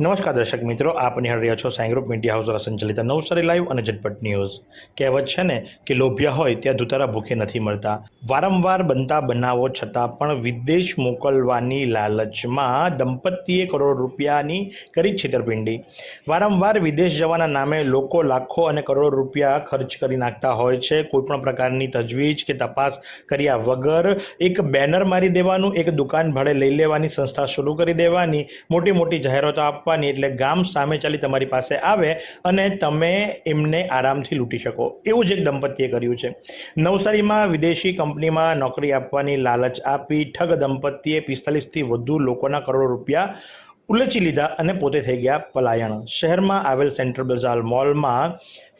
નમસ્કાર દર્શક મિત્રો, આપ નિહાળ રહ્યા છો સાઈ ગ્રુપ મીડિયા હાઉસ દ્વારા સંચાલિત નવસારી લાઈવ અને ઝટપટ ન્યૂઝ. કહેવત છે ને કે લોભિયા હોય ત્યાં ધુતારા ભૂખે નથી મળતા. વારંવાર બનતા બનાવો છતાં પણ વિદેશ મોકલવાની લાલચમાં દંપતીએ કરોડ રૂપિયાની કરી છેતરપિંડી. વારંવાર વિદેશ જવાના નામે લોકો લાખો અને કરોડ રૂપિયા ખર્ચ કરી નાખતા હોય છે. કોઈપણ પ્રકારની તજવીજ કે તપાસ કર્યા વગર એક બેનર મારી દેવાનું, એક દુકાન ભાડે લઈ લેવાની, સંસ્થા શરૂ કરી દેવાની મોટી મોટી જાહેરાતો આપવાની એટલે ગામ સામે ચાલી તમારી પાસે આવે અને તમે એમને આરામથી લૂંટી શકો. એવું જ એક દંપતીએ કર્યું છે. નવસારીમાં વિદેશી કંપનીમાં નોકરી આપવાની લાલચ આપી ઠગ દંપતીએ પિસ્તાલીસથી વધુ લોકોના કરોડો રૂપિયા ઉલેચી લીધા અને પોતે થઈ ગયા પલાયણ. શહેરમાં આવેલ સેન્ટ્રલ બજાર મોલમાં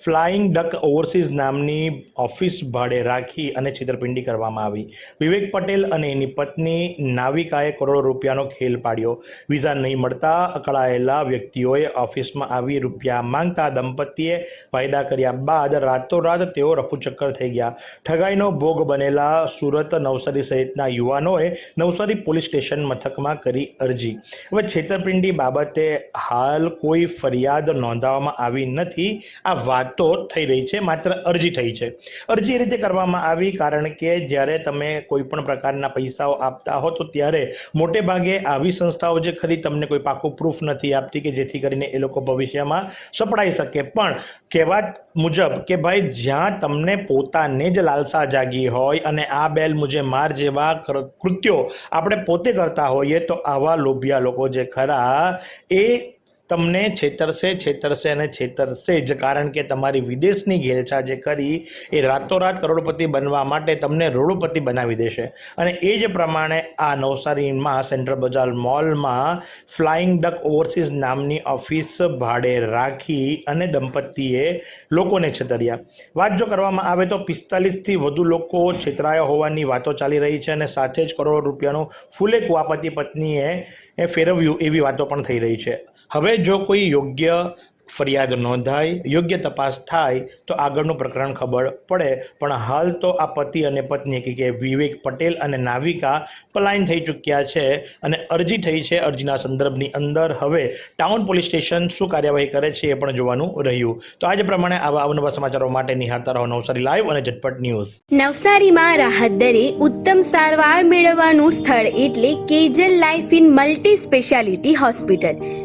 ફ્લાઇંગ ડક ઓવરસીઝ નામની ઓફિસ ભાડે રાખી અને છેતરપિંડી કરવામાં આવી. વિવેક પટેલ અને એની પત્ની નાવિકાએ કરોડો રૂપિયાનો ખેલ પાડ્યો. વિઝા નહીં મળતા અકળાયેલા વ્યક્તિઓએ ઓફિસમાં આવી રૂપિયા માંગતા દંપતીએ વાયદા કર્યા બાદ રાતોરાત તેઓ રફુચક્કર થઈ ગયા. ઠગાઈનો ભોગ બનેલા સુરત નવસારી સહિતના યુવાનોએ નવસારી પોલીસ સ્ટેશન મથકમાં કરી અરજી. હવે છેતરપિંડી બાબતે હાલ કોઈ ફરિયાદ નોંધાવવામાં આવી નથી. આ વાતો થઈ રહી છે, માત્ર અરજી થઈ છે. અરજી એ રીતે કરવામાં આવી કારણ કે જ્યારે તમે કોઈ પણ પ્રકારના પૈસાઓ આપતા હો તો ત્યારે મોટે ભાગે આવી સંસ્થાઓ જે ખરી તમને કોઈ પાકું પ્રૂફ નથી આપતી કે જેથી કરીને એ લોકો ભવિષ્યમાં સપડાઈ શકે. પણ કહેવાત મુજબ કે ભાઈ, જ્યાં તમને પોતાને જ લાલસા જાગી હોય અને આ બેલ મુજે માર જેવા કૃત્યો આપણે પોતે કરતા હોઈએ તો આવા લોભિયા લોકો જે ખરા એ તમને છેતરશે છેતરશે અને છેતરશે જ. કારણ કે તમારી વિદેશની ઘેલછા જે કરી એ રાતોરાત કરોડપતિ બનવા માટે તમને રોડપતિ બનાવી દેશે. અને એ જ પ્રમાણે આ નવસારીમાં, સેન્ટ્રલ બજાર મોલમાં ફ્લાઇંગ ડક ઓવરસીઝ નામની ઓફિસ ભાડે રાખી અને દંપતીએ લોકોને છેતર્યા. વાત જો કરવામાં આવે તો પિસ્તાલીસથી વધુ લોકો છેતરાયા હોવાની વાતો ચાલી રહી છે અને સાથે જ કરોડો રૂપિયાનું ફૂલે કુવાપતિ પત્નીએ ફેરવ્યું એવી વાતો પણ થઈ રહી છે. જો કોઈ યોગ્ય ફરિયાદ નોંધાય, યોગ્ય તપાસ થાય, તો આગળનું પ્રકરણ ખબર પડે. પણ હાલ તો આ પતિ અને પત્ની કે કે વિવેક પટેલ અને નાવિકા પલાયન થઈ ચૂક્યા છે અને અરજી થઈ છે અરજીના સંદર્ભની અંદર. હવે ટાઉન પોલીસ સ્ટેશન શું કાર્યવાહી કરે છે એ પણ જોવાનું રહ્યું. તો આજ પ્રમાણે આવા અવનવા સમાચારો માટે નિહાળતા રહો નવસારી લાઈવ અને ઝટપટ ન્યૂઝ. નવસારીમાં રાહત દરે ઉત્તમ સારવાર મેળવવાનું સ્થળ એટલે Kejal life in multispeciality hospital.